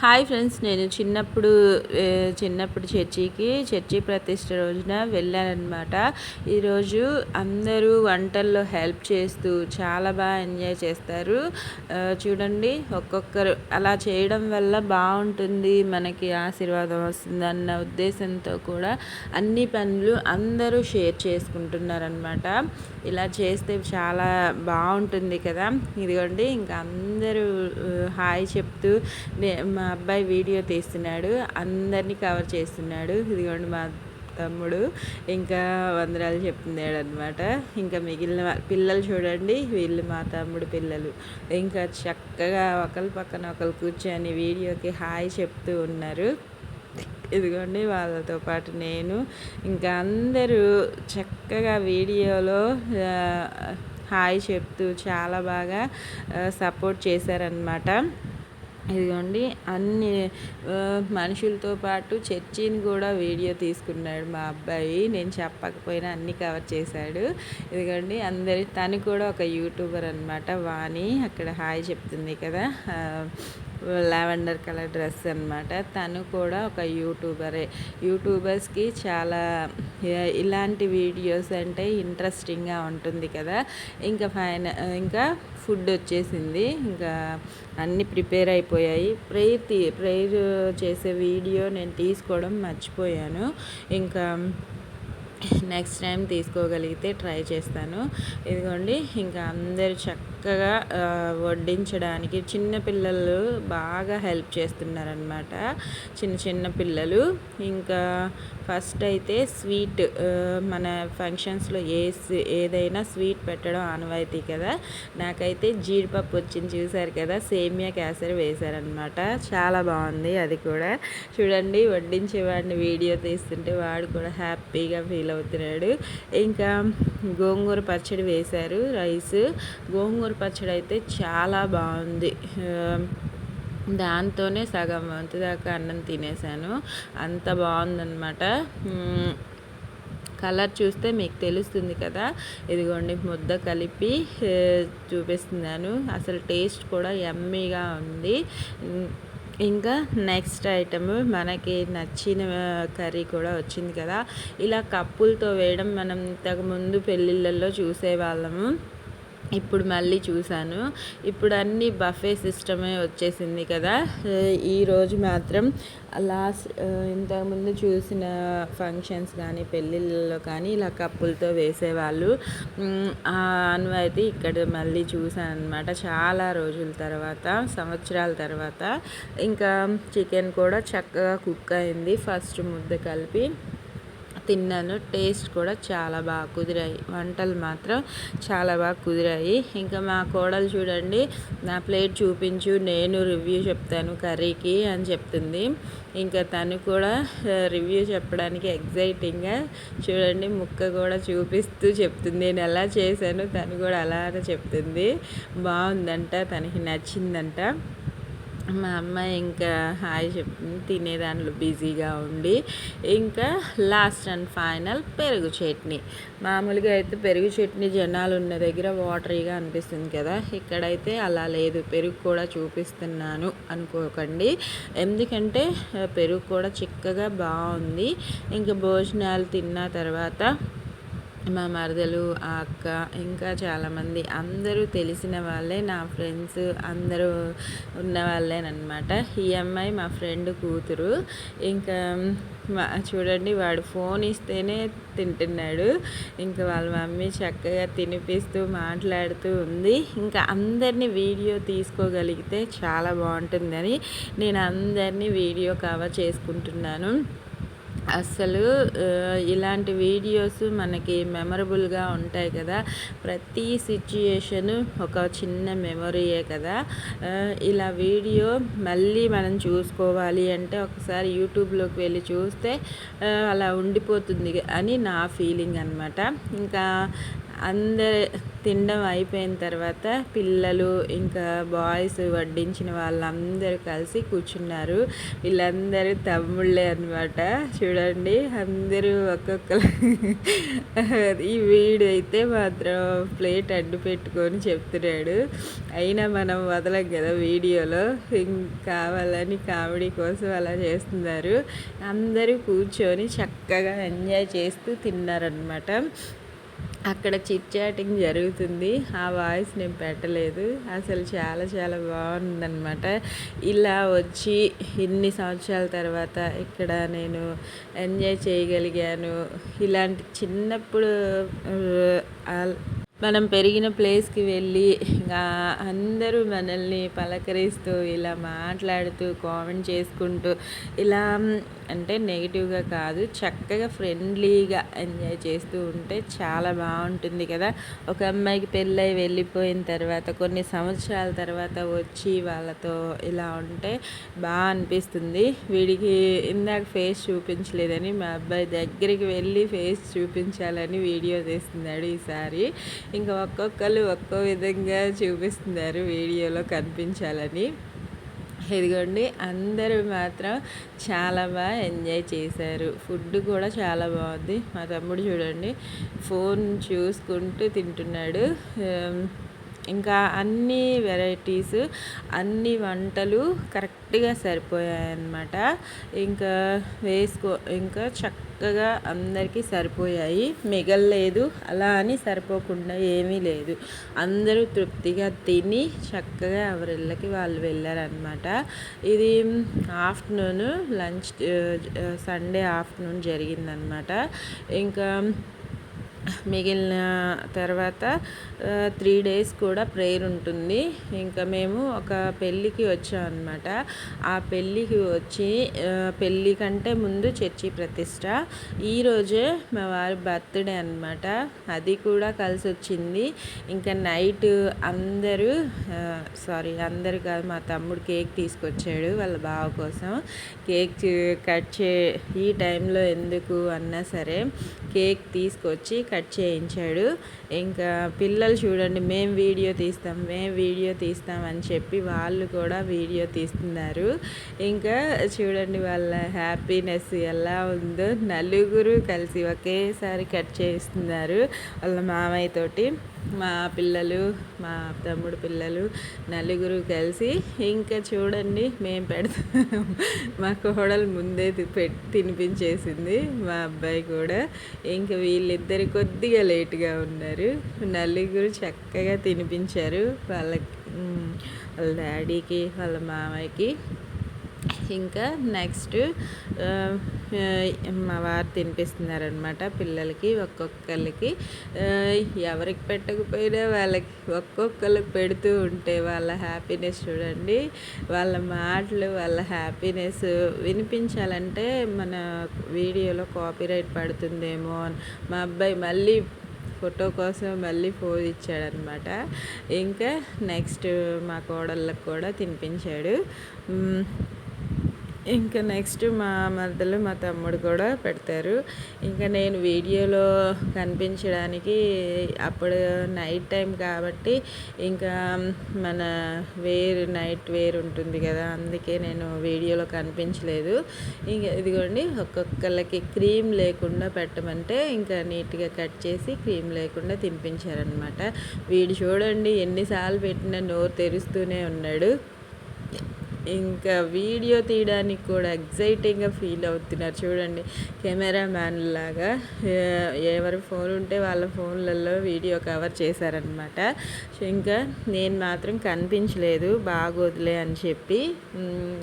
Hi friends నేను చిన్నప్పుడు చిన్నప్పుడు చర్చికి చర్చి ప్రతిష్ట రోజున వెళ్ళానమాట ఈరోజు అందరూ వంటల్లో హెల్ప్ చేస్తూ చాలా బాగా ఎంజాయ్ చేస్తారు. చూడండి ఒక్కొక్కరు అలా చేయడం వల్ల బాగుంటుంది మనకి ఆశీర్వాదం వస్తుంది అన్న ఉద్దేశంతో కూడా అన్ని పనులు అందరూ షేర్ చేసుకుంటున్నారనమాట ఇలా చేస్తే చాలా బాగుంటుంది కదా. ఇదిగోండి ఇంకా అందరూ హాయ్ చెప్తూ మా అబ్బాయి వీడియో తీస్తున్నాడు అందరినీ కవర్ చేస్తున్నాడు. ఇదిగోండి మా తమ్ముడు ఇంకా వందరాలు చెప్తున్నాడు అనమాట ఇంకా మిగిలిన పిల్లలు చూడండి వీళ్ళు మా తమ్ముడు పిల్లలు. ఇంకా చక్కగా ఒకరి పక్కన ఒకరు కూర్చొని వీడియోకి హాయ్ చెప్తూ ఉన్నారు. ఇదిగోండి వాళ్ళతో పాటు నేను. ఇంకా అందరూ చక్కగా వీడియోలో హాయ్ చెప్తూ చాలా బాగా సపోర్ట్ చేశారనమాట ఇదిగోండి అన్ని మనుషులతో పాటు చర్చిని కూడా వీడియో తీసుకున్నాడు మా అబ్బాయి. నేను చెప్పకపోయినా అన్ని కవర్ చేశాడు. ఇదిగోండి అందరి తను కూడా ఒక యూట్యూబర్ అనమాట వాణి. అక్కడ హాయ్ చెప్తుంది కదా. లావెండర్ కలర్ డ్రెస్ అనమాట తను కూడా ఒక యూట్యూబరే. యూట్యూబర్స్కి చాలా ఇలాంటి వీడియోస్ అంటే ఇంట్రెస్టింగ్గా ఉంటుంది కదా. ఇంకా ఫైన ఇంకా ఫుడ్ వచ్చేసింది. ఇంకా అన్నీ ప్రిపేర్ అయిపోయాయి. ప్రేయర్ తీ ప్రేయర్ చేసే వీడియో నేను తీసుకోవడం మర్చిపోయాను. ఇంకా నెక్స్ట్ టైం తీసుకోగలిగితే ట్రై చేస్తాను. ఇదిగోండి ఇంకా అందరు చక్కగా వడ్డించడానికి చిన్న పిల్లలు బాగా హెల్ప్ చేస్తున్నారనమాట చిన్న చిన్న పిల్లలు. ఇంకా ఫస్ట్ అయితే స్వీట్ మన ఫంక్షన్స్లో ఏ ఏదైనా స్వీట్ పెట్టడం ఆనవాయితీ కదా. నాకైతే జీడిపప్పు వచ్చింది చూసారు కదా సేమియా కేసరి వేశారనమాట చాలా బాగుంది అది కూడా. చూడండి వడ్డించేవాడిని వీడియో తీస్తుంటే వాడు కూడా హ్యాపీగా ఫీల్ అవుతున్నాడు. ఇంకా గోంగూర పచ్చడి వేశారు రైస్. గోంగూర పచ్చడి అయితే చాలా బాగుంది. దాంతోనే సగం వంతు దాకా అన్నం తినేసాను. అంత బాగుందన్నమాట. కలర్ చూస్తే మీకు తెలుస్తుంది కదా. ఇదిగోండి ముద్ద కలిపి చూపిస్తున్నాను. అసలు టేస్ట్ కూడా ఎమ్మీగా ఉంది. ఇంకా నెక్స్ట్ ఐటమ్ మనకి నచ్చిన కర్రీ కూడా వచ్చింది కదా. ఇలా కప్పులతో వేయడం మనం ఇంతకుముందు పెళ్ళిళ్ళల్లో చూసేవాళ్ళము. ఇప్పుడు మళ్ళీ చూశాను. ఇప్పుడు అన్నీ బఫే సిస్టమే వచ్చేసింది కదా. ఈరోజు మాత్రం లాస్ట్ ఇంతకుముందు చూసిన ఫంక్షన్స్ కానీ పెళ్ళిళ్ళలో కానీ ఇలా కప్పులతో వేసేవాళ్ళు. అనువైతే ఇక్కడ మళ్ళీ చూశాను అనమాట చాలా రోజుల తర్వాత సంవత్సరాల తర్వాత. ఇంకా చికెన్ కూడా చక్కగా కుక్ అయింది. ఫస్ట్ ముద్ద కలిపి తిన్నాను. టేస్ట్ కూడా చాలా బాగా కుదిరాయి. వంటలు మాత్రం చాలా బాగా కుదిరాయి. ఇంకా మా కోడలు చూడండి నా ప్లేట్ చూపించు నేను రివ్యూ చెప్తాను కర్రీకి అని చెప్తుంది. ఇంకా తను కూడా రివ్యూ చెప్పడానికి ఎగ్జైటింగ్గా చూడండి ముక్క కూడా చూపిస్తూ చెప్తుంది. నేను ఎలా చేశాను తను కూడా అలానే చెప్తుంది. బాగుందంట తనకి నచ్చిందంట. మా అమ్మ ఇంకా హాయ్ తినే తినేదాంట్లో బిజీగా ఉండి. ఇంకా లాస్ట్ అండ్ ఫైనల్ పెరుగు చట్నీ. మామూలుగా అయితే పెరుగు చట్నీ జనాలు ఉన్న దగ్గర వాటరీగా అనిపిస్తుంది కదా. ఇక్కడైతే అలా లేదు. పెరుగు కూడా చూపిస్తున్నాను అనుకోకండి. ఎందుకంటే పెరుగు కూడా చిక్కగా బాగుంది. ఇంకా భోజనాలు తిన్న తర్వాత మా మరదలు ఆ అక్క ఇంకా చాలామంది అందరూ తెలిసిన వాళ్ళే నా ఫ్రెండ్స్. అందరూ ఉన్న వాళ్ళేనమాట ఈ అమ్మాయి మా ఫ్రెండ్ కూతురు. ఇంకా చూడండి వాడు ఫోన్ ఇస్తేనే తింటున్నాడు. ఇంకా వాళ్ళ మమ్మీ చక్కగా తినిపిస్తూ మాట్లాడుతూ ఉంది. ఇంకా అందరినీ వీడియో తీసుకోగలిగితే చాలా బాగుంటుందని నేను అందరినీ వీడియో కవర్ చేసుకుంటున్నాను. అస్సలు ఇలాంటి వీడియోస్ మనకి మెమరబుల్గా ఉంటాయి కదా. ప్రతి సిచ్యుయేషను ఒక చిన్న మెమొరీయే కదా. ఇలా వీడియో మళ్ళీ మనం చూసుకోవాలి అంటే ఒకసారి యూట్యూబ్లోకి వెళ్ళి చూస్తే అలా ఉండిపోతుంది అని నా ఫీలింగ్ అనమాట ఇంకా అందరి తినడం అయిపోయిన తర్వాత పిల్లలు ఇంకా బాయ్స్ వడ్డించిన వాళ్ళందరూ కలిసి కూర్చున్నారు. వీళ్ళందరూ తమ్ముళ్ళే అనమాట చూడండి అందరూ ఒక్కొక్కరు. ఈ వీడైతే మాత్రం ప్లేట్ అడ్డు పెట్టుకొని చెప్తున్నాడు. అయినా మనం వదలం కదా వీడియోలో. కావాలని కామెడీ కోసం అలా చేస్తున్నారు. అందరూ కూర్చొని చక్కగా ఎంజాయ్ చేస్తూ తిన్నారనమాట అక్కడ చిట్ చాటింగ్ జరుగుతుంది. ఆ వాయిస్ నేను పెట్టలేదు. అసలు చాలా చాలా బాగుందన్నమాట. ఇలా వచ్చి ఇన్ని సంవత్సరాల తర్వాత ఇక్కడ నేను ఎంజాయ్ చేయగలిగాను. ఇలాంటి చిన్నప్పుడు మనం పెరిగిన ప్లేస్కి వెళ్ళి అందరూ మనల్ని పలకరిస్తూ ఇలా మాట్లాడుతూ కామెంట్ చేసుకుంటూ ఇలా అంటే నెగిటివ్గా కాదు చక్కగా ఫ్రెండ్లీగా ఎంజాయ్ చేస్తూ ఉంటే చాలా బాగుంటుంది కదా. ఒక అమ్మాయికి పెళ్ళై వెళ్ళిపోయిన తర్వాత కొన్ని సంవత్సరాల తర్వాత వచ్చి వాళ్ళతో ఇలా ఉంటే బాగా అనిపిస్తుంది. వీడికి ఇందాక ఫేస్ చూపించలేదని మా అబ్బాయి దగ్గరికి వెళ్ళి ఫేస్ చూపించాలని వీడియో తీస్తున్నాడు ఈసారి. ఇంకా ఒక్కొక్కరు ఒక్కో విధంగా చూపిస్తున్నారు వీడియోలో కనిపించాలని. ఇదిగోండి అందరూ మాత్రం చాలా బాగా ఎంజాయ్ చేశారు. ఫుడ్ కూడా చాలా బాగుంది. మా తమ్ముడు చూడండి ఫోన్ చూసుకుంటూ తింటున్నాడు. ఇంకా అన్ని వెరైటీస్ అన్ని వంటలు కరెక్ట్గా సరిపోయాయన్నమాట. ఇంకా వేసుకో ఇంకా చక్కగా అందరికీ సరిపోయాయి. మిగల్లేదు అలా అని సరిపోకుండా ఏమీ లేదు. అందరూ తృప్తిగా తిని చక్కగా ఎవరిళ్ళకి వాళ్ళు వెళ్ళారనమాట ఇది ఆఫ్టర్నూన్ లంచ్ సండే ఆఫ్టర్నూన్ జరిగిందనమాట ఇంకా మిగిలిన తర్వాత త్రీ డేస్ కూడా ప్రేయర్ ఉంటుంది. ఇంకా మేము ఒక పెళ్ళికి వచ్చాం ఆ పెళ్ళికి వచ్చి పెళ్ళి కంటే ముందు చర్చి ప్రతిష్ట. ఈరోజే మా వారి బర్త్డే అనమాట అది కూడా కలిసి వచ్చింది. ఇంకా నైట్ అందరూ సారీ అందరు కాదు మా తమ్ముడు కేక్ తీసుకొచ్చాడు వాళ్ళ బావ కోసం. కేక్ కట్ చే ఈ టైంలో ఎందుకు అన్నా సరే కేక్ తీసుకొచ్చి కట్ చేయించాడు. ఇంకా పిల్లలు చూడండి మేము వీడియో తీస్తాం మేము వీడియో తీస్తాం అని చెప్పి వాళ్ళు కూడా వీడియో తీస్తున్నారు. ఇంకా చూడండి వాళ్ళ హ్యాపీనెస్ ఎలా ఉందో. నలుగురు కలిసి ఒకేసారి కట్ చేస్తున్నారు వాళ్ళ మామయ్యతోటి. మా పిల్లలు మా తమ్ముడు పిల్లలు నలుగురు కలిసి ఇంకా చూడండి మేము పెడతాం మా కోడలు ముందే పెట్టి తినిపించేసింది మా అబ్బాయి కూడా. ఇంకా వీళ్ళిద్దరు కొద్దిగా లేట్గా ఉన్నారు. నలుగురు చక్కగా తినిపించారు. వాళ్ళకి వాళ్ళ డాడీకి వాళ్ళ మామయ్యకి. ఇంకా నెక్స్ట్ మా వారు తినిపిస్తున్నారనమాట పిల్లలకి ఒక్కొక్కరికి ఎవరికి పెట్టకపోయినా వాళ్ళకి ఒక్కొక్కరికి పెడుతూ ఉంటే వాళ్ళ హ్యాపీనెస్ చూడండి. వాళ్ళ మాటలు వాళ్ళ హ్యాపీనెస్ వినిపించాలంటే మన వీడియోలో కాపీరైట్ పడుతుందేమో మా అబ్బాయి మళ్ళీ ఫోటో కోసం మళ్ళీ ఫోన్ ఇచ్చాడనమాట ఇంకా నెక్స్ట్ మా కోడళ్ళకు కూడా తినిపించాడు. ఇంకా నెక్స్ట్ మా మరదలు మా తమ్ముడు కూడా పెడతారు. ఇంకా నేను వీడియోలో కనిపించడానికి అప్పుడు నైట్ టైం కాబట్టి ఇంకా మన వేర్ నైట్ వేర్ ఉంటుంది కదా అందుకే నేను వీడియోలో కనిపించలేదు. ఇంకా ఇదిగోండి ఒక్కొక్కళ్ళకి క్రీమ్ లేకుండా పెట్టమంటే ఇంకా నీట్గా కట్ చేసి క్రీమ్ లేకుండా తినిపించారనమాట వీడు చూడండి ఎన్నిసార్లు పెట్టినా నోరు తెరుస్తూనే ఉన్నాడు. ఇంకా వీడియో తీయడానికి కూడా ఎగ్జైటింగ్గా ఫీల్ అవుతున్నారు. చూడండి కెమెరామ్యాన్ లాగా ఎవరి ఫోన్ ఉంటే వాళ్ళ ఫోన్లలో వీడియో కవర్ చేశారనమాట ఇంకా నేను మాత్రం కనిపించలేదు బాగోదులే అని చెప్పి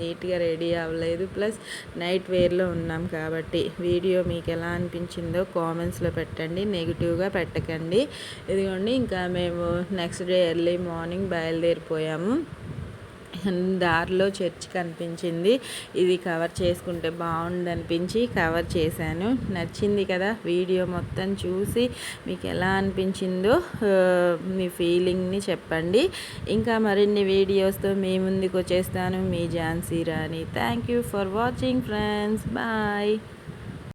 నీట్గా రెడీ అవ్వలేదు. ప్లస్ నైట్ వేర్లో ఉన్నాం కాబట్టి వీడియో మీకు ఎలా అనిపించిందో కామెంట్స్లో పెట్టండి నెగిటివ్గా పెట్టకండి. ఇదిగోండి ఇంకా మేము నెక్స్ట్ డే ఎర్లీ మార్నింగ్ బయలుదేరిపోయాము. దారిలో చర్చ్ కనిపించింది. ఇది కవర్ చేసుకుంటే బాగుండు అనిపించి కవర్ చేశాను. నచ్చింది కదా వీడియో మొత్తం చూసి మీకు ఎలా అనిపించిందో మీ ఫీలింగ్ని చెప్పండి. ఇంకా మరిన్ని వీడియోస్తో మీ ముందుకు వచ్చేస్తాను. మీ Jhansi Rani. Thank you for watching friends. Bye.